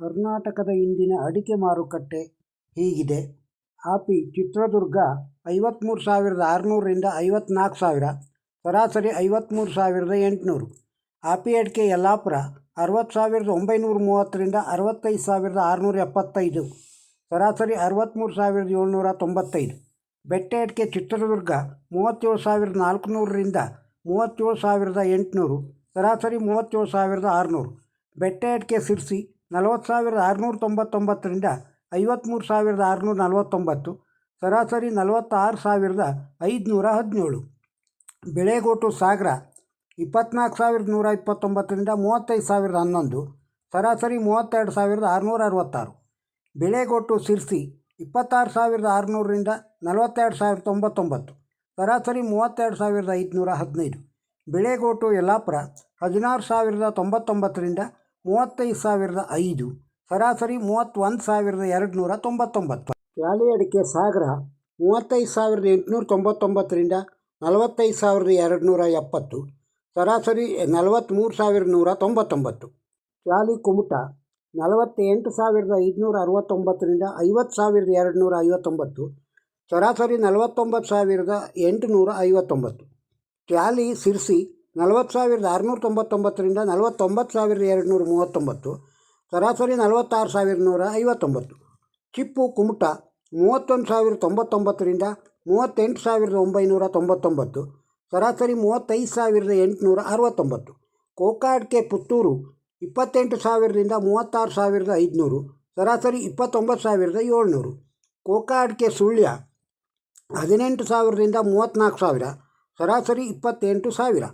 ಕರ್ನಾಟಕದ ಇಂದಿನ ಅಡಿಕೆ ಮಾರುಕಟ್ಟೆ ಹೀಗಿದೆ? ಆಪಿ, ಚಿತ್ರದುರ್ಗ ಐವತ್ತ್ಮೂರು ಸಾವಿರದ ಆರುನೂರರಿಂದ ಐವತ್ತ್ನಾಲ್ಕು ಸಾವಿರ, ಸರಾಸರಿ ಐವತ್ತ್ಮೂರು ಸಾವಿರದ ಎಂಟುನೂರು. ಆಪಿ ಅಡಿಕೆ ಯಲ್ಲಾಪುರ, ಅರವತ್ತು ಸಾವಿರದ ಒಂಬೈನೂರ ಮೂವತ್ತರಿಂದ ಅರವತ್ತೈದು ಸಾವಿರದ ಆರುನೂರ ಎಪ್ಪತ್ತೈದು, ಸರಾಸರಿ ಅರವತ್ತ್ಮೂರು ಸಾವಿರದ ಏಳ್ನೂರ ತೊಂಬತ್ತೈದು. ಬೆಟ್ಟೆ ಅಡಿಕೆ ಚಿತ್ರದುರ್ಗ, ಮೂವತ್ತೇಳು ಸಾವಿರದ ನಾಲ್ಕುನೂರರಿಂದ ಮೂವತ್ತೇಳು ಸಾವಿರದ ಎಂಟುನೂರು, ಸರಾಸರಿ ಮೂವತ್ತೇಳು ಸಾವಿರದ ಆರುನೂರು. ಬೆಟ್ಟೆ ಅಡಿಕೆ ಸಿರ್ಸಿ ನಲವತ್ತು ಸಾವಿರದ ಆರುನೂರ ತೊಂಬತ್ತೊಂಬತ್ತರಿಂದ ಐವತ್ತ್ಮೂರು ಸಾವಿರದ ಆರುನೂರ ನಲವತ್ತೊಂಬತ್ತು, ಸರಾಸರಿ ನಲವತ್ತಾರು ಸಾವಿರದ ಐದುನೂರ ಹದಿನೇಳು. ಬೆಳೆಗೋಟು ಸಾಗರ ಇಪ್ಪತ್ತ್ನಾಲ್ಕು ಸಾವಿರದ ನೂರ ಇಪ್ಪತ್ತೊಂಬತ್ತರಿಂದ ಮೂವತ್ತೈದು ಸಾವಿರದ ಹನ್ನೊಂದು, ಸರಾಸರಿ ಮೂವತ್ತೆರಡು ಸಾವಿರದ ಆರುನೂರ ಅರವತ್ತಾರು. ಬೆಳೆಗೋಟು ಸಿರ್ಸಿ ಇಪ್ಪತ್ತಾರು ಸಾವಿರದ ಆರುನೂರರಿಂದ ನಲವತ್ತೆರಡು ಸಾವಿರದ ತೊಂಬತ್ತೊಂಬತ್ತು, ಸರಾಸರಿ ಮೂವತ್ತೆರಡು ಸಾವಿರದ ಐದುನೂರ ಹದಿನೈದು. ಬೆಳೆಗೋಟು ಯಲ್ಲಾಪುರ ಹದಿನಾರು ಸಾವಿರದ ತೊಂಬತ್ತೊಂಬತ್ತರಿಂದ ಮೂವತ್ತೈದು ಸಾವಿರದ ಐದು, ಸರಾಸರಿ ಮೂವತ್ತೊಂದು ಸಾವಿರದ ಎರಡು ನೂರ ತೊಂಬತ್ತೊಂಬತ್ತು. ಕ್ಯಾಲಿ ಅಡಿಕೆ ಸಾಗರ ಮೂವತ್ತೈದು ಸಾವಿರದ ಎಂಟುನೂರ ತೊಂಬತ್ತೊಂಬತ್ತರಿಂದ ನಲವತ್ತೈದು ಸಾವಿರದ ಎರಡು ನೂರ ಎಪ್ಪತ್ತು, ಸರಾಸರಿ ನಲವತ್ತ್ಮೂರು ಸಾವಿರದ ನೂರ ತೊಂಬತ್ತೊಂಬತ್ತು. ಕ್ಯಾಲಿ ಕುಮಟ ನಲವತ್ತೆಂಟು ಸಾವಿರದ ಐದುನೂರ ಅರವತ್ತೊಂಬತ್ತರಿಂದ ಐವತ್ತು ಸಾವಿರದ ಎರಡು ನೂರ ಐವತ್ತೊಂಬತ್ತು, ಸರಾಸರಿ ನಲವತ್ತೊಂಬತ್ತು ಸಾವಿರದ ಎಂಟುನೂರ ಐವತ್ತೊಂಬತ್ತು. ಟ್ಯಾಲಿ ಸಿರ್ಸಿ ನಲವತ್ತು ಸಾವಿರದ ಆರುನೂರ ತೊಂಬತ್ತೊಂಬತ್ತರಿಂದ ನಲವತ್ತೊಂಬತ್ತು ಸಾವಿರದ ಎರಡು ನೂರ ಮೂವತ್ತೊಂಬತ್ತು, ಸರಾಸರಿ ನಲವತ್ತಾರು ಸಾವಿರದ ನೂರ ಐವತ್ತೊಂಬತ್ತು, ಚಿಪ್ಪು ಕುಮಟ ಮೂವತ್ತೊಂದು ಸಾವಿರದ ತೊಂಬತ್ತೊಂಬತ್ತರಿಂದ ಮೂವತ್ತೆಂಟು ಸಾವಿರದ ಒಂಬೈನೂರ ತೊಂಬತ್ತೊಂಬತ್ತು, ಸರಾಸರಿ ಮೂವತ್ತೈದು ಸಾವಿರದ ಎಂಟುನೂರ ಅರವತ್ತೊಂಬತ್ತು, ಕೋಕಾಡ್ಕೆ ಪುತ್ತೂರು ಇಪ್ಪತ್ತೆಂಟು ಸಾವಿರದಿಂದ ಮೂವತ್ತಾರು ಸಾವಿರದ ಐದುನೂರು, ಸರಾಸರಿ ಇಪ್ಪತ್ತೊಂಬತ್ತು ಸಾವಿರದ ಏಳ್ನೂರು, ಕೋಕಾಡ್ಕೆ ಸುಳ್ಯ ಹದಿನೆಂಟು ಸಾವಿರದಿಂದ ಮೂವತ್ತ್ನಾಲ್ಕು ಸಾವಿರ, ಸರಾಸರಿ ಇಪ್ಪತ್ತೆಂಟು ಸಾವಿರ.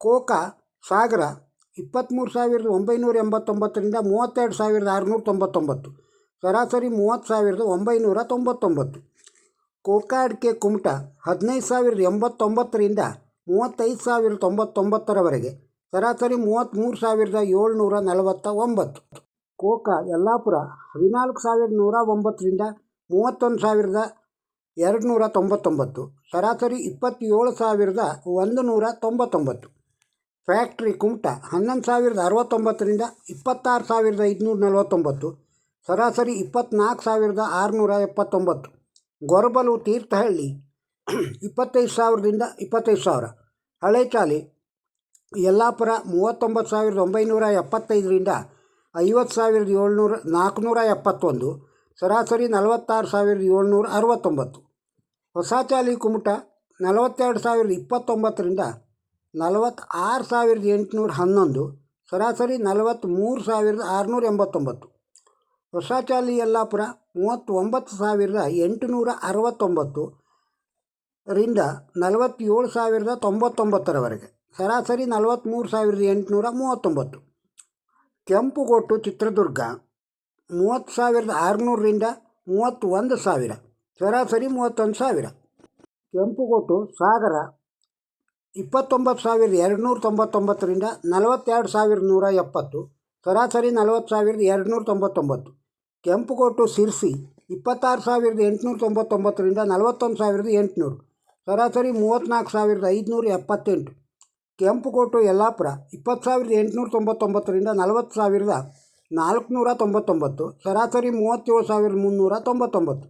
ಕೋಕಾ ಸಾಗರ ಇಪ್ಪತ್ತ್ಮೂರು ಸಾವಿರದ ಒಂಬೈನೂರ ಎಂಬತ್ತೊಂಬತ್ತರಿಂದ ಮೂವತ್ತೆರಡು ಸಾವಿರದ ಆರುನೂರ ತೊಂಬತ್ತೊಂಬತ್ತು. ಸರಾಸರಿ ಮೂವತ್ತು ಸಾವಿರದ ಒಂಬೈನೂರ ತೊಂಬತ್ತೊಂಬತ್ತು. ಕೋಕಾ ಅಡಿಕೆ ಕುಮಟ ಹದಿನೈದು ಸಾವಿರದ ಎಂಬತ್ತೊಂಬತ್ತರಿಂದ ಮೂವತ್ತೈದು ಸಾವಿರದ ತೊಂಬತ್ತೊಂಬತ್ತರವರೆಗೆ. ಸರಾಸರಿ ಮೂವತ್ತ್ಮೂರು ಸಾವಿರದ ಏಳ್ನೂರ ನಲವತ್ತ ಒಂಬತ್ತು. ಕೋಕಾ ಯಲ್ಲಾಪುರ ಹದಿನಾಲ್ಕು ಸಾವಿರದ ನೂರ ಒಂಬತ್ತರಿಂದ ಮೂವತ್ತೊಂದು ಸಾವಿರದ ಎರಡು ನೂರ ತೊಂಬತ್ತೊಂಬತ್ತು. ಸರಾಸರಿ ಇಪ್ಪತ್ತೇಳು ಸಾವಿರದ ಒಂದು ನೂರ ತೊಂಬತ್ತೊಂಬತ್ತು. ಫ್ಯಾಕ್ಟ್ರಿ ಕುಮಟ ಹನ್ನೊಂದು ಸಾವಿರದ ಅರವತ್ತೊಂಬತ್ತರಿಂದ ಇಪ್ಪತ್ತಾರು ಸಾವಿರದ ಐದುನೂರ ನಲವತ್ತೊಂಬತ್ತು, ಸರಾಸರಿ ಇಪ್ಪತ್ತ್ನಾಲ್ಕು ಸಾವಿರದ ಆರುನೂರ ಎಪ್ಪತ್ತೊಂಬತ್ತು. ಗೊರಬಲು ತೀರ್ಥಹಳ್ಳಿ, ಇಪ್ಪತ್ತೈದು ಸಾವಿರದಿಂದ ಇಪ್ಪತ್ತೈದು ಸಾವಿರ. ಹಳೆ ಚಾಲಿ ಯಲ್ಲಾಪುರ ಮೂವತ್ತೊಂಬತ್ತು ಸಾವಿರದ ಒಂಬೈನೂರ ಎಪ್ಪತ್ತೈದರಿಂದ ಐವತ್ತು ಸಾವಿರದ ಏಳ್ನೂರ ನಾಲ್ಕುನೂರ ಎಪ್ಪತ್ತೊಂದು, ಸರಾಸರಿ ನಲವತ್ತಾರು ಸಾವಿರದ ಏಳ್ನೂರ ಅರವತ್ತೊಂಬತ್ತು. ಹೊಸ ಚಾಲಿ ಕುಮಟ ನಲವತ್ತೆರಡು ಸಾವಿರದ ಇಪ್ಪತ್ತೊಂಬತ್ತರಿಂದ ನಲವತ್ತಾರು ಸಾವಿರದ ಎಂಟುನೂರ ಹನ್ನೊಂದು, ಸರಾಸರಿ ನಲವತ್ತ್ಮೂರು ಸಾವಿರದ ಆರುನೂರ ಎಂಬತ್ತೊಂಬತ್ತು ಹೊಸಚಾಲಿ ಯಲ್ಲಾಪುರ ಮೂವತ್ತೊಂಬತ್ತು ಸಾವಿರದ ಎಂಟುನೂರ ಅರವತ್ತೊಂಬತ್ತು ರಿಂದ ನಲವತ್ತೇಳು ಸಾವಿರದ ತೊಂಬತ್ತೊಂಬತ್ತರವರೆಗೆ, ಸರಾಸರಿ ನಲವತ್ತ್ಮೂರು ಸಾವಿರದ ಎಂಟುನೂರ ಮೂವತ್ತೊಂಬತ್ತು. ಕೆಂಪುಗೋಟು ಚಿತ್ರದುರ್ಗ ಮೂವತ್ತು ಸಾವಿರದ ಆರುನೂರರಿಂದ ಮೂವತ್ತೊಂದು ಸಾವಿರ, ಸರಾಸರಿ ಮೂವತ್ತೊಂದು ಸಾವಿರ. ಕೆಂಪುಗೋಟು ಸಾಗರ ಇಪ್ಪತ್ತೊಂಬತ್ತು ಸಾವಿರದ ಎರಡು ನೂರ ತೊಂಬತ್ತೊಂಬತ್ತರಿಂದ ನಲವತ್ತೆರಡು ಸಾವಿರದ ನೂರ ಎಪ್ಪತ್ತು, ಸರಾಸರಿ ನಲವತ್ತು ಸಾವಿರದ ಎರಡು ನೂರ ತೊಂಬತ್ತೊಂಬತ್ತು. ಕೆಂಪುಕೋಟು ಸಿರ್ಸಿ ಇಪ್ಪತ್ತಾರು ಸಾವಿರದ ಎಂಟುನೂರ ತೊಂಬತ್ತೊಂಬತ್ತರಿಂದ ನಲವತ್ತೊಂದು ಸಾವಿರದ ಎಂಟುನೂರು, ಸರಾಸರಿ ಮೂವತ್ತ್ನಾಲ್ಕು ಸಾವಿರದ ಐದುನೂರ ಎಪ್ಪತ್ತೆಂಟು. ಕೆಂಪುಕೋಟು, ಯಲ್ಲಾಪುರ, ಇಪ್ಪತ್ತು ಸಾವಿರದ ಎಂಟುನೂರ ತೊಂಬತ್ತೊಂಬತ್ತರಿಂದ ನಲವತ್ತು ಸಾವಿರದ ನಾಲ್ಕುನೂರ ತೊಂಬತ್ತೊಂಬತ್ತು, ಸರಾಸರಿ ಮೂವತ್ತೇಳು ಸಾವಿರದ ಮುನ್ನೂರ ತೊಂಬತ್ತೊಂಬತ್ತು.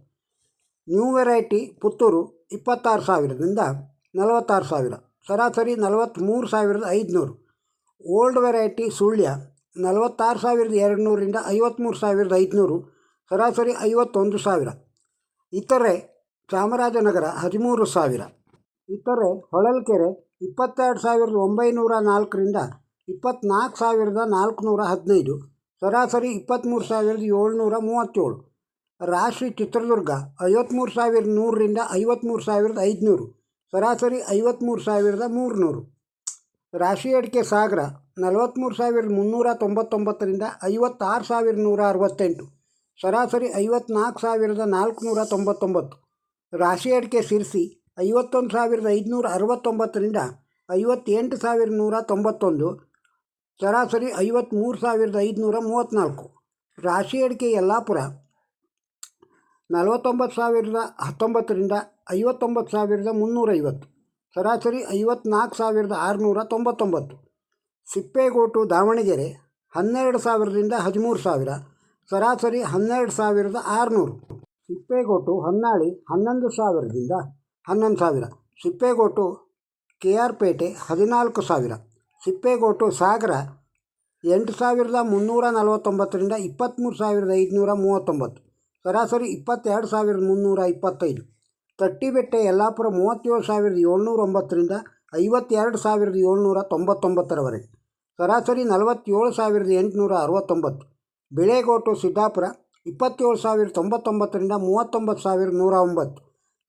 ನ್ಯೂ ವೆರೈಟಿ, ಪುತ್ತೂರು, ಇಪ್ಪತ್ತಾರು ಸಾವಿರದಿಂದ ನಲವತ್ತಾರು ಸಾವಿರ. ಸರಾಸರಿ ನಲವತ್ತ್ಮೂರು ಸಾವಿರದ ಐದುನೂರು. ಓಲ್ಡ್ ವೆರೈಟಿ ಸುಳ್ಯ ನಲವತ್ತಾರು ಸಾವಿರದ ಎರಡು ನೂರರಿಂದ ಐವತ್ತ್ಮೂರು ಸಾವಿರದ ಐದುನೂರು, ಸರಾಸರಿ ಐವತ್ತೊಂದು ಸಾವಿರ. ಇತರೆ ಚಾಮರಾಜನಗರ ಹದಿಮೂರು ಸಾವಿರ. ಇತರೆ ಹೊಳಲ್ಕೆರೆ ಇಪ್ಪತ್ತೆರಡು ಸಾವಿರದ ಒಂಬೈನೂರ ನಾಲ್ಕರಿಂದ ಇಪ್ಪತ್ತ್ನಾಲ್ಕು ಸಾವಿರದ ನಾಲ್ಕುನೂರ ಹದಿನೈದು, ಸರಾಸರಿ ಇಪ್ಪತ್ತ್ಮೂರು ಸಾವಿರದ ಏಳ್ನೂರ ಮೂವತ್ತೇಳು. ರಾಶಿ ಚಿತ್ರದುರ್ಗ ಐವತ್ತ್ಮೂರು ಸಾವಿರದ ನೂರರಿಂದ ಐವತ್ತ್ಮೂರು ಸಾವಿರದ ಐದುನೂರು. ಸರಾಸರಿ ಐವತ್ತ್ಮೂರು ಸಾವಿರದ ಮೂರುನೂರು. ರಾಶಿ ಅಡಿಕೆ ಸಾಗರ ನಲವತ್ತ್ಮೂರು ಸಾವಿರದ ಮುನ್ನೂರ ತೊಂಬತ್ತೊಂಬತ್ತರಿಂದ ಐವತ್ತಾರು ಸಾವಿರದ ನೂರ ಅರವತ್ತೆಂಟು. ಸರಾಸರಿ ಐವತ್ತ್ನಾಲ್ಕು ಸಾವಿರದ ನಾಲ್ಕುನೂರ ತೊಂಬತ್ತೊಂಬತ್ತು. ರಾಶಿ ಅಡಿಕೆ ಸಿರ್ಸಿ ಐವತ್ತೊಂದು ಸಾವಿರದ ಐದುನೂರ ಅರವತ್ತೊಂಬತ್ತರಿಂದ ಐವತ್ತೆಂಟು ಸಾವಿರದ ನೂರ ತೊಂಬತ್ತೊಂದು. ಸರಾಸರಿ ಐವತ್ತ್ಮೂರು ಸಾವಿರದ ಐದುನೂರ ಮೂವತ್ತ್ನಾಲ್ಕು. ರಾಶಿ ಅಡಿಕೆ ಯಲ್ಲಾಪುರ ನಲವತ್ತೊಂಬತ್ತು ಸಾವಿರದ ಹತ್ತೊಂಬತ್ತರಿಂದ ಐವತ್ತೊಂಬತ್ತು ಸಾವಿರದ ಮುನ್ನೂರೈವತ್ತು. ಸರಾಸರಿ ಐವತ್ನಾಲ್ಕು ಸಾವಿರದ ಆರುನೂರ ತೊಂಬತ್ತೊಂಬತ್ತು. ಸಿಪ್ಪೇಗೋಟು ದಾವಣಗೆರೆ ಹನ್ನೆರಡು ಸಾವಿರದಿಂದ ಹದಿಮೂರು ಸಾವಿರ. ಸರಾಸರಿ ಹನ್ನೆರಡು ಸಾವಿರದ ಆರುನೂರು. ಸಿಪ್ಪೇಗೋಟು ಹೊನ್ನಾಳಿ ಹನ್ನೊಂದು ಸಾವಿರದಿಂದ ಹನ್ನೊಂದು ಸಾವಿರ. ಸಿಪ್ಪೇಗೋಟು ಕೆ ಆರ್ ಪೇಟೆ ಹದಿನಾಲ್ಕು ಸಾವಿರ. ಸಿಪ್ಪೇಗೋಟು ಸಾಗರ ಎಂಟು ಸಾವಿರದ ಮುನ್ನೂರ ನಲವತ್ತೊಂಬತ್ತರಿಂದ ಇಪ್ಪತ್ತ್ಮೂರು ಸಾವಿರದ ಐದುನೂರ ಮೂವತ್ತೊಂಬತ್ತು. ಸರಾಸರಿ ಇಪ್ಪತ್ತೆರಡು ಸಾವಿರದ ಮುನ್ನೂರ ಇಪ್ಪತ್ತೈದು. ತಟ್ಟಿಬೆಟ್ಟೆ ಯಲ್ಲಾಪುರ ಮೂವತ್ತೇಳು ಸಾವಿರದ ಏಳ್ನೂರ ಒಂಬತ್ತರಿಂದ ಐವತ್ತೆರಡು ಸಾವಿರದ ಏಳ್ನೂರ ತೊಂಬತ್ತೊಂಬತ್ತರವರೆಗೆ. ಸರಾಸರಿ ನಲವತ್ತೇಳು ಸಾವಿರದ ಎಂಟುನೂರ ಅರವತ್ತೊಂಬತ್ತು. ಬಿಳೆಗೋಟು ಸಿದ್ದಾಪುರ ಇಪ್ಪತ್ತೇಳು ಸಾವಿರದ ತೊಂಬತ್ತೊಂಬತ್ತರಿಂದ ಮೂವತ್ತೊಂಬತ್ತು ಸಾವಿರದ ನೂರ ಒಂಬತ್ತು.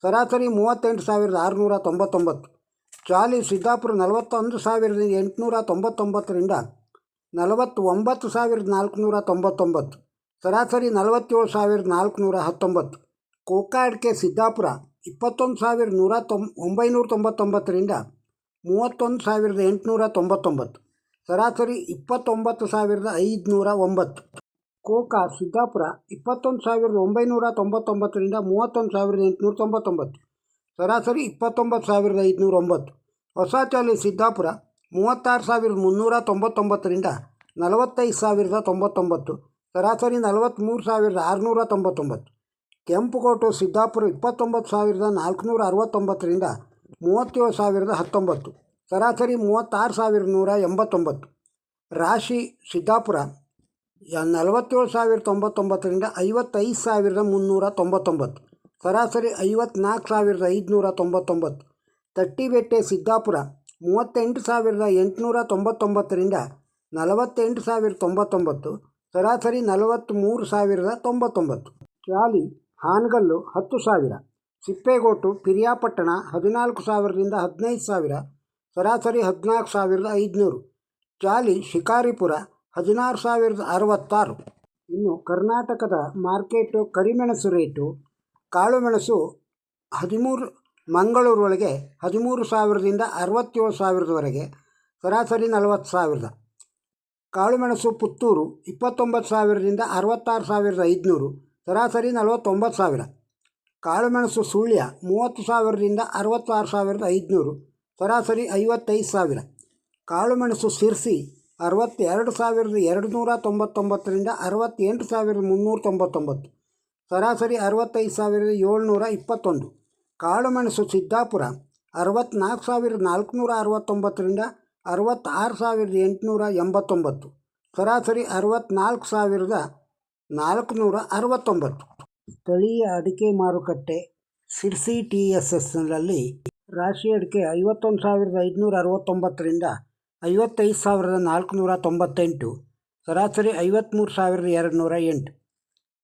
ಸರಾಸರಿ ಮೂವತ್ತೆಂಟು ಸಾವಿರದ ಆರುನೂರ ತೊಂಬತ್ತೊಂಬತ್ತು. ಚಾಲಿ, ಸಿದ್ದಾಪುರ ನಲವತ್ತೊಂದು ಸಾವಿರದ ಎಂಟುನೂರ ತೊಂಬತ್ತೊಂಬತ್ತರಿಂದ ನಲವತ್ತು ಒಂಬತ್ತು ಸಾವಿರದ ನಾಲ್ಕುನೂರ ತೊಂಬತ್ತೊಂಬತ್ತು. ಸರಾಸರಿ ನಲವತ್ತೇಳು ಸಾವಿರದ ನಾಲ್ಕುನೂರ ಹತ್ತೊಂಬತ್ತು. ಕೋಕಾಡ್ಕೆ ಸಿದ್ದಾಪುರ ಇಪ್ಪತ್ತೊಂದು ಸಾವಿರದ ನೂರ ತೊಂ, ಒಂಬೈನೂರ ತೊಂಬತ್ತೊಂಬತ್ತರಿಂದ ಮೂವತ್ತೊಂದು ಸಾವಿರದ ಎಂಟುನೂರ ತೊಂಬತ್ತೊಂಬತ್ತು. ಸರಾಸರಿ ಇಪ್ಪತ್ತೊಂಬತ್ತು ಸಾವಿರದ ಐದುನೂರ ಒಂಬತ್ತು. ಕೋಕಾ, ಸಿದ್ದಾಪುರ ಇಪ್ಪತ್ತೊಂದು ಸಾವಿರದ ಒಂಬೈನೂರ ತೊಂಬತ್ತೊಂಬತ್ತರಿಂದ ಮೂವತ್ತೊಂದು ಸಾವಿರದ ಎಂಟುನೂರ ತೊಂಬತ್ತೊಂಬತ್ತು. ಸರಾಸರಿ ಇಪ್ಪತ್ತೊಂಬತ್ತು ಸಾವಿರದ ಐದುನೂರ ಒಂಬತ್ತು. ಹೊಸಚಾಲಿ ಸಿದ್ದಾಪುರ ಮೂವತ್ತಾರು ಸಾವಿರದ ಮುನ್ನೂರ ತೊಂಬತ್ತೊಂಬತ್ತರಿಂದ ನಲವತ್ತೈದು ಸಾವಿರದ ತೊಂಬತ್ತೊಂಬತ್ತು. ಸರಾಸರಿ ನಲವತ್ತ್ಮೂರು ಸಾವಿರದ ಆರುನೂರ ತೊಂಬತ್ತೊಂಬತ್ತು. ಕೆಂಪುಕೋಟು, ಸಿದ್ದಾಪುರ ಇಪ್ಪತ್ತೊಂಬತ್ತು ಸಾವಿರದ ನಾಲ್ಕುನೂರ ಅರವತ್ತೊಂಬತ್ತರಿಂದ ಮೂವತ್ತೇಳು ಸಾವಿರದ ಹತ್ತೊಂಬತ್ತು. ಸರಾಸರಿ ಮೂವತ್ತಾರು ಸಾವಿರದ ನೂರ ಎಂಬತ್ತೊಂಬತ್ತು. ರಾಶಿ, ಸಿದ್ದಾಪುರ ನಲವತ್ತೇಳು ಸಾವಿರದ ತೊಂಬತ್ತೊಂಬತ್ತರಿಂದ ಐವತ್ತೈದು ಸಾವಿರದ ಮುನ್ನೂರ ತೊಂಬತ್ತೊಂಬತ್ತು. ಸರಾಸರಿ ಐವತ್ನಾಲ್ಕು ಸಾವಿರದ ಐದುನೂರ ತೊಂಬತ್ತೊಂಬತ್ತು. ತಟ್ಟಿಬೆಟ್ಟೆ, ಸಿದ್ದಾಪುರ, ಮೂವತ್ತೆಂಟು ಸಾವಿರದ ಎಂಟುನೂರ ತೊಂಬತ್ತೊಂಬತ್ತರಿಂದ ನಲವತ್ತೆಂಟು ಸಾವಿರದ ತೊಂಬತ್ತೊಂಬತ್ತು. ಸರಾಸರಿ ನಲವತ್ತ್ಮೂರು ಸಾವಿರದ ತೊಂಬತ್ತೊಂಬತ್ತು. ಚಾಲಿ, ಹಾನಗಲ್ಲು, ಹತ್ತು ಸಾವಿರ. ಸಿಪ್ಪೇಗೋಟು, ಪಿರಿಯಾಪಟ್ಟಣ, ಹದಿನಾಲ್ಕು ಸಾವಿರದಿಂದ ಹದಿನೈದು ಸಾವಿರ. ಸರಾಸರಿ ಹದಿನಾಲ್ಕು ಸಾವಿರದ ಐದುನೂರು. ಚಾಲಿ, ಶಿಕಾರಿಪುರ, ಹದಿನಾರು ಸಾವಿರದ ಅರವತ್ತಾರು. ಇನ್ನು ಕರ್ನಾಟಕದ ಮಾರ್ಕೆಟು ಕರಿಮೆಣಸು ರೇಟು, ಕಾಳುಮೆಣಸು ಹದಿಮೂರು ಮಂಗಳೂರೊಳಗೆ ಹದಿಮೂರು ಸಾವಿರದಿಂದ ಅರವತ್ತೇಳು ಸಾವಿರದವರೆಗೆ ಸರಾಸರಿ ನಲವತ್ತು ಸಾವಿರದ. ಕಾಳುಮೆಣಸು ಪುತ್ತೂರು, ಇಪ್ಪತ್ತೊಂಬತ್ತು ಸಾವಿರದಿಂದ ಅರವತ್ತಾರು ಸಾವಿರದ ಐದುನೂರು, ಸರಾಸರಿ ನಲವತ್ತೊಂಬತ್ತು ಸಾವಿರ. ಕಾಳುಮೆಣಸು ಸುಳ್ಯ, ಮೂವತ್ತು ಸಾವಿರದಿಂದ ಅರವತ್ತಾರು ಸಾವಿರದ ಐದುನೂರು, ಸರಾಸರಿ ಐವತ್ತೈದು ಸಾವಿರ. ಕಾಳುಮೆಣಸು ಸಿರ್ಸಿ, ಅರವತ್ತೆರಡು ಸಾವಿರದ ಎರಡು ನೂರ ತೊಂಬತ್ತೊಂಬತ್ತರಿಂದ ಅರವತ್ತೆಂಟು ಸಾವಿರದ ಮುನ್ನೂರ ತೊಂಬತ್ತೊಂಬತ್ತು, ಸರಾಸರಿ ಅರವತ್ತೈದು ಸಾವಿರದ ಏಳ್ನೂರ ಇಪ್ಪತ್ತೊಂದು. ಕಾಳುಮೆಣಸು ಸಿದ್ದಾಪುರ ಅರವತ್ತ್ನಾಲ್ಕು ಸಾವಿರದ ನಾಲ್ಕುನೂರ ಅರವತ್ತೊಂಬತ್ತರಿಂದ ಅರವತ್ತಾರು ಸಾವಿರದ ಎಂಟುನೂರ ಎಂಬತ್ತೊಂಬತ್ತು. ಸರಾಸರಿ ಅರವತ್ತ್ನಾಲ್ಕು ಸಾವಿರದ ನಾಲ್ಕುನೂರ ಅರವತ್ತೊಂಬತ್ತು. ಸ್ಥಳೀಯ ಅಡಿಕೆ ಮಾರುಕಟ್ಟೆ ಸಿರ್ಸಿ ಟಿ ಎಸ್ ಎಸ್ನಲ್ಲಿ ರಾಶಿ ಅಡಿಕೆ ಐವತ್ತೊಂದು ಸಾವಿರದ ಐದುನೂರ ಅರವತ್ತೊಂಬತ್ತರಿಂದ ಐವತ್ತೈದು ಸಾವಿರದ ನಾಲ್ಕುನೂರ ತೊಂಬತ್ತೆಂಟು. ಸರಾಸರಿ ಐವತ್ತ್ಮೂರು ಸಾವಿರದ ಎರಡು ನೂರ ಎಂಟು.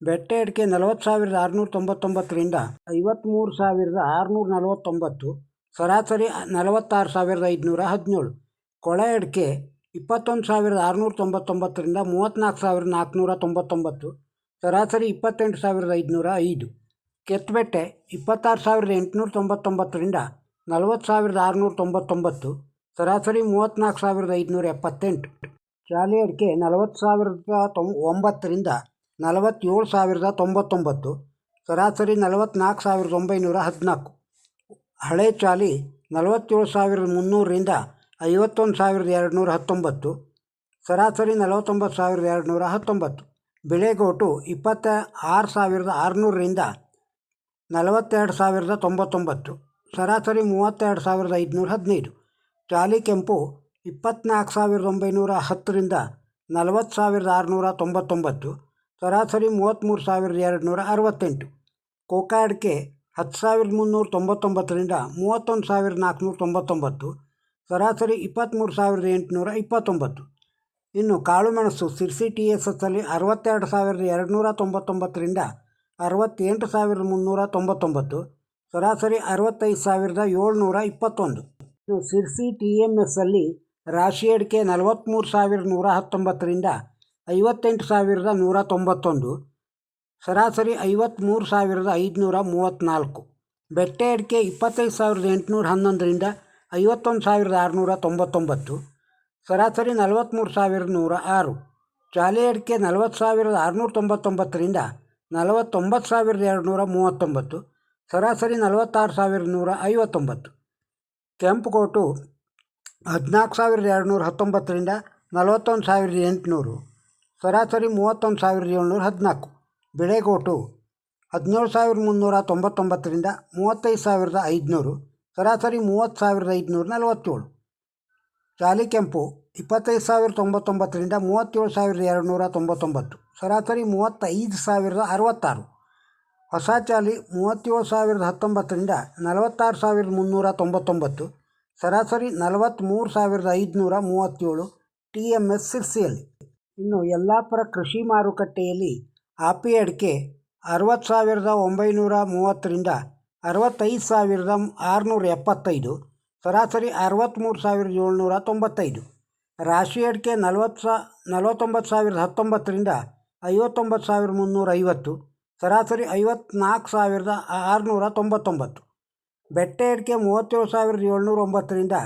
ಬೆಟ್ಟೆ ಅಡಿಕೆ ನಲವತ್ತು ಸಾವಿರದ ಆರುನೂರ ತೊಂಬತ್ತೊಂಬತ್ತರಿಂದ ಐವತ್ತ್ಮೂರು ಸಾವಿರದ ಆರುನೂರ ನಲವತ್ತೊಂಬತ್ತು. ಸರಾಸರಿ ನಲವತ್ತಾರು ಸಾವಿರದ ಐದುನೂರ ಹದಿನೇಳು. ಕೊಳೆ ಅಡಿಕೆ ಇಪ್ಪತ್ತೊಂದು ಸಾವಿರದ ಆರುನೂರ ತೊಂಬತ್ತೊಂಬತ್ತರಿಂದ ಮೂವತ್ತ್ನಾಲ್ಕು ಸಾವಿರದ ನಾಲ್ಕುನೂರ ತೊಂಬತ್ತೊಂಬತ್ತು, ಸರಾಸರಿ ಇಪ್ಪತ್ತೆಂಟು ಸಾವಿರದ ಐದುನೂರ ಐದು, ಕೆತ್ತಬೆಟ್ಟೆ ಇಪ್ಪತ್ತಾರು ಸಾವಿರದ ಎಂಟುನೂರ ತೊಂಬತ್ತೊಂಬತ್ತರಿಂದ ನಲವತ್ತು ಸಾವಿರದ ಆರುನೂರ ತೊಂಬತ್ತೊಂಬತ್ತು, ಸರಾಸರಿ ಮೂವತ್ತ್ನಾಲ್ಕು ಸಾವಿರದ ಐದುನೂರ ಎಪ್ಪತ್ತೆಂಟು ಶಾಲೆ ಅಡಿಕೆ ನಲವತ್ತು ಸಾವಿರದ ತೊಂ ಒಂಬತ್ತರಿಂದ ನಲವತ್ತೇಳು ಸಾವಿರದ ತೊಂಬತ್ತೊಂಬತ್ತು, ಸರಾಸರಿ ನಲವತ್ತ್ನಾಲ್ಕು ಸಾವಿರದ ಒಂಬೈನೂರ ಹದಿನಾಲ್ಕು, ಹಳೆ ಚಾಲಿ ನಲವತ್ತೇಳು ಸಾವಿರದ ಮುನ್ನೂರರಿಂದ ಐವತ್ತೊಂದು ಸಾವಿರದ ಎರಡು ನೂರ ಹತ್ತೊಂಬತ್ತು, ಸರಾಸರಿ ನಲವತ್ತೊಂಬತ್ತು ಸಾವಿರದ ಎರಡು ನೂರ ಹತ್ತೊಂಬತ್ತು, ಬೆಳೆಗೋಟು ಇಪ್ಪತ್ತ ಆರು ಸಾವಿರದ ಆರುನೂರರಿಂದ ನಲವತ್ತೆರಡು ಸಾವಿರದ ತೊಂಬತ್ತೊಂಬತ್ತು, ಸರಾಸರಿ ಮೂವತ್ತೆರಡು ಸಾವಿರದ ಐದುನೂರ ಹದಿನೈದು, ಚಾಲಿ ಕೆಂಪು ಇಪ್ಪತ್ತ್ನಾಲ್ಕು ಸಾವಿರದ ಒಂಬೈನೂರ ಹತ್ತರಿಂದ ನಲವತ್ತು ಸಾವಿರದ ಆರುನೂರ ತೊಂಬತ್ತೊಂಬತ್ತು, ಸರಾಸರಿ ಮೂವತ್ತ್ಮೂರು ಸಾವಿರದ ಎರಡು ನೂರ ಅರವತ್ತೆಂಟು, ಕೋಕಾಡ್ಕೆ ಹತ್ತು ಸಾವಿರದ ಮುನ್ನೂರ ತೊಂಬತ್ತೊಂಬತ್ತರಿಂದ ಮೂವತ್ತೊಂದು ಸಾವಿರದ ನಾಲ್ಕುನೂರ ತೊಂಬತ್ತೊಂಬತ್ತು ಸರಾಸರಿ ಇಪ್ಪತ್ತ್ಮೂರು ಸಾವಿರದ ಎಂಟುನೂರ ಇಪ್ಪತ್ತೊಂಬತ್ತು. ಇನ್ನು ಕಾಳುಮೆಣಸು ಸಿರ್ಸಿ ಟಿ ಎಸ್ ಎಸ್ಸಲ್ಲಿ ಅರವತ್ತೆರಡು ಸಾವಿರದ ಎರಡುನೂರ ತೊಂಬತ್ತೊಂಬತ್ತರಿಂದ ಅರವತ್ತೆಂಟು ಸಾವಿರದ ಮುನ್ನೂರ ತೊಂಬತ್ತೊಂಬತ್ತು. ಸರಾಸರಿ ಅರವತ್ತೈದು ಸಾವಿರದ ಏಳ್ನೂರ ಇಪ್ಪತ್ತೊಂದು. ಇನ್ನು ಸಿರ್ಸಿ ಟಿ ಎಂ ಎಸ್ಸಲ್ಲಿ ರಾಶಿ ಅಡಿಕೆ ನಲವತ್ತ್ಮೂರು ಸಾವಿರದ ನೂರ ಹತ್ತೊಂಬತ್ತರಿಂದ ಐವತ್ತೆಂಟು ಸಾವಿರದ ನೂರ ತೊಂಬತ್ತೊಂದು. ಸರಾಸರಿ ಐವತ್ತ್ಮೂರು ಸಾವಿರದ ಐದುನೂರ ಮೂವತ್ತ್ನಾಲ್ಕು. ಬೆಟ್ಟೆ ಅಡಿಕೆ ಇಪ್ಪತ್ತೈದು ಸಾವಿರದ ಎಂಟುನೂರ ಹನ್ನೊಂದರಿಂದ ಐವತ್ತೊಂದು ಸಾವಿರದ ಆರುನೂರ ತೊಂಬತ್ತೊಂಬತ್ತು, ಸರಾಸರಿ ನಲವತ್ತ್ಮೂರು ಸಾವಿರದ ನೂರ ಆರು, ಚಾಲಿ ಅಡಿಕೆ ನಲವತ್ತು ಸಾವಿರದ ಆರುನೂರ ತೊಂಬತ್ತೊಂಬತ್ತರಿಂದ ನಲವತ್ತೊಂಬತ್ತು ಸಾವಿರದ ಎರಡುನೂರ ಮೂವತ್ತೊಂಬತ್ತು, ಸರಾಸರಿ ನಲವತ್ತಾರು ಸಾವಿರದ ನೂರ ಐವತ್ತೊಂಬತ್ತು. ಕೆಂಪುಕೋಟು ಹದಿನಾಲ್ಕು ಸಾವಿರದ ಎರಡುನೂರ ಹತ್ತೊಂಬತ್ತರಿಂದ ನಲವತ್ತೊಂದು ಸಾವಿರದ ಎಂಟುನೂರು, ಸರಾಸರಿ ಮೂವತ್ತೊಂದು ಸಾವಿರದ ಏಳ್ನೂರ ಹದಿನಾಲ್ಕು. ಬೆಳೆಗೋಟು ಹದಿನೇಳು ಸಾವಿರದ ಮುನ್ನೂರ ತೊಂಬತ್ತೊಂಬತ್ತರಿಂದ ಮೂವತ್ತೈದು ಸಾವಿರದ ಐದುನೂರು ಸರಾಸರಿ ಮೂವತ್ತು ಸಾವಿರದ ಐದುನೂರ ನಲವತ್ತೇಳು. ಜಾಲಿ ಕೆಂಪು ಇಪ್ಪತ್ತೈದು ಸಾವಿರದ ತೊಂಬತ್ತೊಂಬತ್ತರಿಂದ ಮೂವತ್ತೇಳು ಸಾವಿರದ ಎರಡುನೂರ ತೊಂಬತ್ತೊಂಬತ್ತು. ಸರಾಸರಿ ಮೂವತ್ತೈದು ಸಾವಿರದ ಅರವತ್ತಾರು. ಹೊಸ ಚಾಲಿ ಮೂವತ್ತೇಳು ಸಾವಿರದ ಹತ್ತೊಂಬತ್ತರಿಂದ ನಲವತ್ತಾರು ಸಾವಿರದ ಮುನ್ನೂರ ತೊಂಬತ್ತೊಂಬತ್ತು. ಸರಾಸರಿ ನಲವತ್ತ್ಮೂರು ಸಾವಿರದ ಐದುನೂರ ಮೂವತ್ತೇಳು ಟಿ ಎಂ ಎಸ್ ಸಿರ್ಸಿಯಲ್ಲಿ. ಇನ್ನು ಯಲ್ಲಾಪುರ ಕೃಷಿ ಮಾರುಕಟ್ಟೆಯಲ್ಲಿ ಆಪಿ ಅಡಿಕೆ ಅರವತ್ತು ಸಾವಿರದ ಒಂಬೈನೂರ ಮೂವತ್ತರಿಂದ ಅರವತ್ತೈದು ಸಾವಿರದ ಆರುನೂರ ಎಪ್ಪತ್ತೈದು, ಸರಾಸರಿ ಅರವತ್ತ್ಮೂರು ಸಾವಿರದ ಏಳ್ನೂರ ತೊಂಬತ್ತೈದು, ರಾಶಿ ಅಡಿಕೆ ನಲವತ್ತು ಸಾ, ನಲವತ್ತೊಂಬತ್ತು ಸಾವಿರದ ಹತ್ತೊಂಬತ್ತರಿಂದ ಐವತ್ತೊಂಬತ್ತು ಸಾವಿರದ ಮುನ್ನೂರ ಐವತ್ತು, ಸರಾಸರಿ ಐವತ್ನಾಲ್ಕು ಸಾವಿರದ ಆರುನೂರ ತೊಂಬತ್ತೊಂಬತ್ತು. ಬೆಟ್ಟೆ ಅಡಿಕೆ ಮೂವತ್ತೇಳು ಸಾವಿರದ ಏಳ್ನೂರ ಒಂಬತ್ತರಿಂದ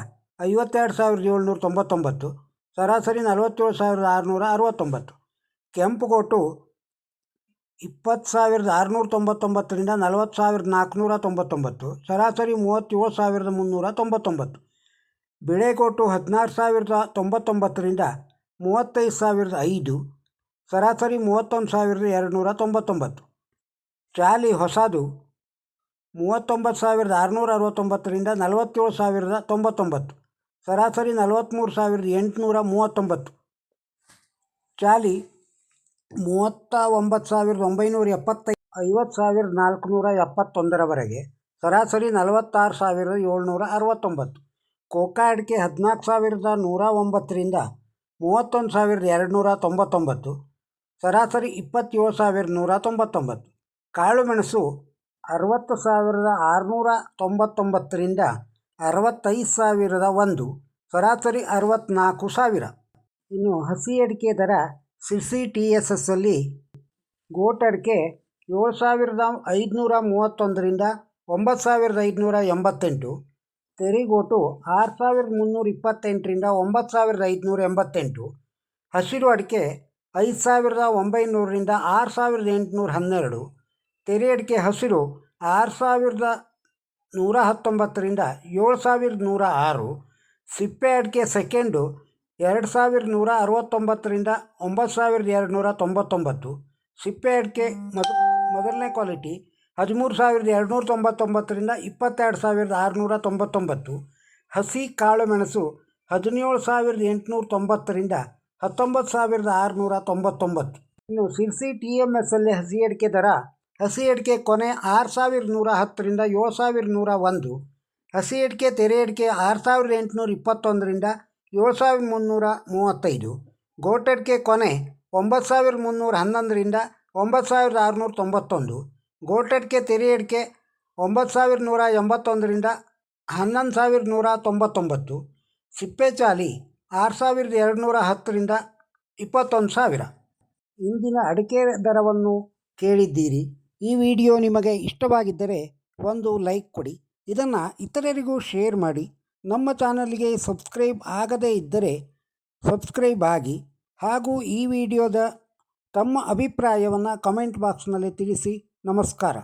ಐವತ್ತೆರಡು ಸಾವಿರದ ಏಳ್ನೂರ ತೊಂಬತ್ತೊಂಬತ್ತು, ಸರಾಸರಿ ನಲವತ್ತೇಳು ಸಾವಿರದ ಆರುನೂರ ಅರವತ್ತೊಂಬತ್ತು. ಕೆಂಪುಗೋಟು ಇಪ್ಪತ್ತು ಸಾವಿರದ ಆರುನೂರ ತೊಂಬತ್ತೊಂಬತ್ತರಿಂದ ನಲವತ್ತು ಸಾವಿರದ ನಾಲ್ಕುನೂರ ತೊಂಬತ್ತೊಂಬತ್ತು, ಸರಾಸರಿ ಮೂವತ್ತೇಳು ಸಾವಿರದ ಮುನ್ನೂರ ತೊಂಬತ್ತೊಂಬತ್ತು. ಬಿಳೆಗೋಟು ಹದಿನಾರು ಸಾವಿರದ ತೊಂಬತ್ತೊಂಬತ್ತರಿಂದ ಮೂವತ್ತೈದು ಸಾವಿರದ ಐದು, ಸರಾಸರಿ ಮೂವತ್ತೊಂದು ಸಾವಿರದ ಎರಡುನೂರ ತೊಂಬತ್ತೊಂಬತ್ತು. ಚಾಲಿ ಹೊಸದು ಮೂವತ್ತೊಂಬತ್ತು ಸಾವಿರದ ಆರುನೂರ ಅರವತ್ತೊಂಬತ್ತರಿಂದ ನಲವತ್ತೇಳು ಸಾವಿರದ ತೊಂಬತ್ತೊಂಬತ್ತು, ಸರಾಸರಿ ನಲವತ್ತ್ಮೂರು ಸಾವಿರದ ಎಂಟುನೂರ ಮೂವತ್ತೊಂಬತ್ತು. ಚಾಲಿ ಮೂವತ್ತ ಒಂಬತ್ತು ಸಾವಿರದ ಒಂಬೈನೂರ ಎಪ್ಪತ್ತೈ ಐವತ್ತು ಸಾವಿರದ ನಾಲ್ಕುನೂರ ಎಪ್ಪತ್ತೊಂದರವರೆಗೆ ಸರಾಸರಿ ನಲವತ್ತಾರು ಸಾವಿರದ ಏಳ್ನೂರ ಅರವತ್ತೊಂಬತ್ತು. ಕೋಕಾ ಅಡಿಕೆ ಹದಿನಾಲ್ಕು ಸಾವಿರದ ನೂರ ಒಂಬತ್ತರಿಂದ ಮೂವತ್ತೊಂದು ಸಾವಿರದ ಎರಡುನೂರ ತೊಂಬತ್ತೊಂಬತ್ತು. ಸರಾಸರಿ ಇಪ್ಪತ್ತೇಳು ಸಾವಿರದ ನೂರ ತೊಂಬತ್ತೊಂಬತ್ತು. ಕಾಳುಮೆಣಸು ಅರವತ್ತು ಸಾವಿರದ ಆರುನೂರ ತೊಂಬತ್ತೊಂಬತ್ತರಿಂದ ಅರವತ್ತೈದು ಸಾವಿರದ ಒಂದು. ಸರಾಸರಿ ಅರವತ್ತ್ನಾಲ್ಕು ಸಾವಿರ. ಇನ್ನು ಹಸಿ ಅಡಿಕೆ ದರ ಸಿರ್ಸಿ ಟಿ ಎಸ್ ಎಸ್ಸಲ್ಲಿ ಗೋಟ್ ಅಡಿಕೆ ಏಳು ಸಾವಿರದ ಐದುನೂರ ಮೂವತ್ತೊಂದರಿಂದ ಒಂಬತ್ತು ಸಾವಿರದ ಐದುನೂರ ಎಂಬತ್ತೆಂಟು, ತೆರಿಗೋಟು ಆರು ಸಾವಿರದ ಮುನ್ನೂರ ಇಪ್ಪತ್ತೆಂಟರಿಂದ ಒಂಬತ್ತು ಸಾವಿರದ ಐದುನೂರ ಎಂಬತ್ತೆಂಟು, ಹಸಿರು ಅಡಿಕೆ ಐದು ಸಾವಿರದ ಒಂಬೈನೂರರಿಂದ ಆರು ಸಾವಿರದ ಎಂಟುನೂರ ಹನ್ನೆರಡು ತೆರೆ ಅಡಿಕೆ ಹಸಿರು ಆರು ಸಾವಿರದ ನೂರ ಹತ್ತೊಂಬತ್ತರಿಂದ ಏಳು ಸಾವಿರದ ನೂರ ಆರು, ಸಿಪ್ಪೆ ಅಡಿಕೆ ಸೆಕೆಂಡು ಎರಡು ಸಾವಿರದ ನೂರ ಅರವತ್ತೊಂಬತ್ತರಿಂದ ಒಂಬತ್ತು ಸಾವಿರದ ಎರಡು ನೂರ ತೊಂಬತ್ತೊಂಬತ್ತು. ಸಿಪ್ಪೆ ಅಡಿಕೆ ಮೊದ, ಮೊದಲನೇ ಕ್ವಾಲಿಟಿ ಹದಿಮೂರು ಸಾವಿರದ ಎರಡುನೂರ ತೊಂಬತ್ತೊಂಬತ್ತರಿಂದ ಇಪ್ಪತ್ತೆರಡು ಸಾವಿರದ ಆರುನೂರ ತೊಂಬತ್ತೊಂಬತ್ತು. ಹಸಿ ಕಾಳು ಮೆಣಸು ಹದಿನೇಳು ಸಾವಿರದ ಎಂಟುನೂರ ತೊಂಬತ್ತರಿಂದ ಹತ್ತೊಂಬತ್ತು ಸಾವಿರದ ಆರುನೂರ ತೊಂಬತ್ತೊಂಬತ್ತು. ಇನ್ನು ಸಿರ್ಸಿ ಟಿ ಎಂ ಎಸ್ಸಲ್ಲಿ ಹಸಿ ಅಡಿಕೆ ದರ, ಹಸಿ ಅಡಿಕೆ ಕೊನೆ ಆರು ಸಾವಿರದ ನೂರ ಹತ್ತರಿಂದ ಏಳು ಸಾವಿರದ ನೂರ ಒಂದು. ಹಸಿ ಅಡಿಕೆ ತೆರೆ ಅಡಿಕೆ ಆರು ಸಾವಿರದ ಎಂಟುನೂರ ಇಪ್ಪತ್ತೊಂದರಿಂದ ಏಳು ಸಾವಿರದ ಮುನ್ನೂರ ಮೂವತ್ತೈದು. ಗೋಟೆಡ್ಗೆ ಕೊನೆ ಒಂಬತ್ತು ಸಾವಿರದ ಮುನ್ನೂರ ಹನ್ನೊಂದರಿಂದ ಒಂಬತ್ತು ಸಾವಿರದ ಆರುನೂರ ತೊಂಬತ್ತೊಂದು. ಗೋಟೆಡ್ಗೆ ತೆರೆ ಅಡಿಕೆ ಒಂಬತ್ತು ಸಾವಿರದ ನೂರ ಎಂಬತ್ತೊಂದರಿಂದ ಹನ್ನೊಂದು ಸಾವಿರದ ನೂರ ತೊಂಬತ್ತೊಂಬತ್ತು. ಸಿಪ್ಪೆಚಾಲಿ ಆರು ಸಾವಿರದ ಎರಡುನೂರ ಹತ್ತರಿಂದ ಇಪ್ಪತ್ತೊಂದು ಸಾವಿರ. ಇಂದಿನ ಅಡಿಕೆ ದರವನ್ನು ಕೇಳಿದ್ದೀರಿ. ಈ ವಿಡಿಯೋ ನಿಮಗೆ ಇಷ್ಟವಾಗಿದ್ದರೆ ಒಂದು ಲೈಕ್ ಕೊಡಿ. ಇದನ್ನು ಇತರರಿಗೂ ಶೇರ್ ಮಾಡಿ. ನಮ್ಮ ಚಾನಲ್ಗೆ ಸಬ್ಸ್ಕ್ರೈಬ್ ಆಗದೇ ಇದ್ದರೆ ಸಬ್ಸ್ಕ್ರೈಬ್ ಆಗಿ ಹಾಗೂ ಈ ವಿಡಿಯೋದ ತಮ್ಮ ಅಭಿಪ್ರಾಯವನ್ನು ಕಮೆಂಟ್ ಬಾಕ್ಸ್ನಲ್ಲಿ ತಿಳಿಸಿ. ನಮಸ್ಕಾರ.